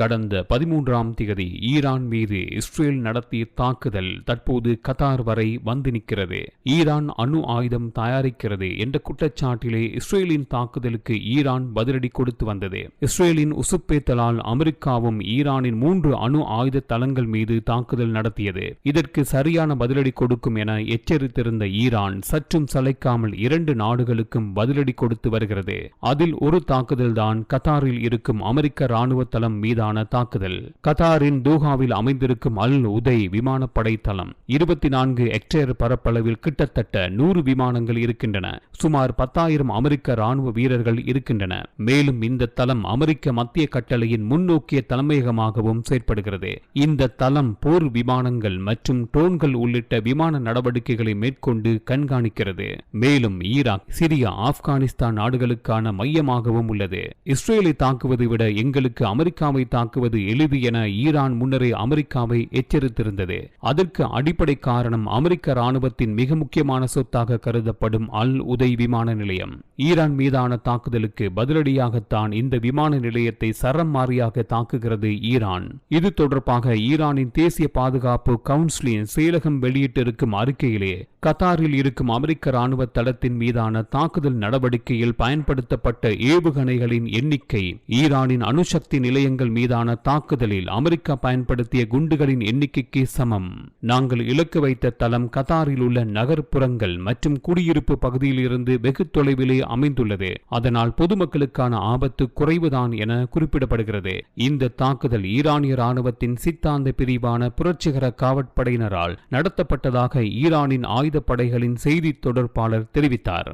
கடந்த பதிமூன்றாம் திகதி ஈரான் மீது இஸ்ரேல் நடத்திய தாக்குதல் தற்போது கத்தார் வரை வந்து நிற்கிறது. ஈரான் அணு ஆயுதம் தயாரிக்கிறது என்ற குற்றச்சாட்டிலே இஸ்ரேலின் தாக்குதலுக்கு ஈரான் பதிலடி கொடுத்து வந்தது. இஸ்ரேலின் உசுப்பேத்தலால் அமெரிக்காவும் ஈரானின் மூன்று அணு ஆயுத தளங்கள் மீது தாக்குதல் நடத்தியது. இதற்கு சரியான பதிலடி கொடுக்கும் என எச்சரித்திருந்த ஈரான் சற்றும் சளைக்காமல் இரண்டு நாடுகளுக்கும் பதிலடி கொடுத்து வருகிறது. அதில் ஒரு தாக்குதல்தான் கத்தாரில் இருக்கும் அமெரிக்க ராணுவ தளம் மீதான தாக்குதல். கத்தாரின் தூஹாவில் அமைந்திருக்கும் அல் உதை விமானப்படை தளம் இருபத்தி நான்கு ஹெக்டேர் பரப்பளவில் கிட்டத்தட்ட நூறு விமானங்கள் இருக்கின்றன. சுமார் பத்தாயிரம் அமெரிக்க ராணுவ வீரர்கள் இருக்கின்றன. மேலும் இந்த தளம் அமெரிக்க மத்திய கட்டளையின் முன்னோக்கிய தலைமையகமாகவும் செயற்படுகிறது. இந்த தளம் போர் விமானங்கள் மற்றும் ட்ரோன்கள் உள்ளிட்ட விமான நடவடிக்கைகளை மேற்கொண்டு கண்காணிக்கிறது. மேலும் ஈராக் சிரியா ஆப்கானிஸ்தான் நாடுகளுக்கான மையமாகவும் உள்ளது. இஸ்ரேலை தாக்குவதை விட எங்களுக்கு அமெரிக்காவை தாக்குவது எளிது என ஈரான் முன்னரே அமெரிக்காவை எச்சரித்திருந்தது. அதற்கு அடிப்படை காரணம் அமெரிக்க ராணுவத்தின் மிக முக்கியமான சொத்தாக கருதப்படும் அல் உதை விமான நிலையம். ஈரான் மீதான தாக்குதலுக்கு பதிலடியாகத்தான் இந்த விமான நிலையத்தை சரம் மாறியாக தாக்குகிறது ஈரான். இது தொடர்பாக ஈரானின் தேசிய பாதுகாப்பு கவுன்சிலின் செயலகம் வெளியிட்டிருக்கும் அறிக்கையிலே கத்தாரில் இருக்கும் அமெரிக்க ராணுவ தளத்தின் மீதான தாக்குதல் நடவடிக்கையில் பயன்படுத்தப்பட்ட ஏவுகணைகளின் எண்ணிக்கை ஈரானின் அணுசக்தி நிலையங்கள் மீதான தாக்குதலில் அமெரிக்கா பயன்படுத்திய குண்டுகளின் எண்ணிக்கைக்கு சமம். நாங்கள் இலக்கு வைத்த தளம் கத்தாரில் உள்ள நகர்ப்புறங்கள் மற்றும் குடியிருப்பு பகுதியில் இருந்து வெகு தொலைவிலே அமைந்துள்ளது. அதனால் பொதுமக்களுக்கான ஆபத்து குறைவுதான் என குறிப்பிடப்படுகிறது. இந்த தாக்குதல் ஈரானிய ராணுவத்தின் சித்தாந்த பிரிவான புரட்சிகர காவற்படையினரால் நடத்தப்பட்டதாக ஈரானின் ஆயுதப்படைகளின் செய்தி தொடர்பாளர் தெரிவித்தார்.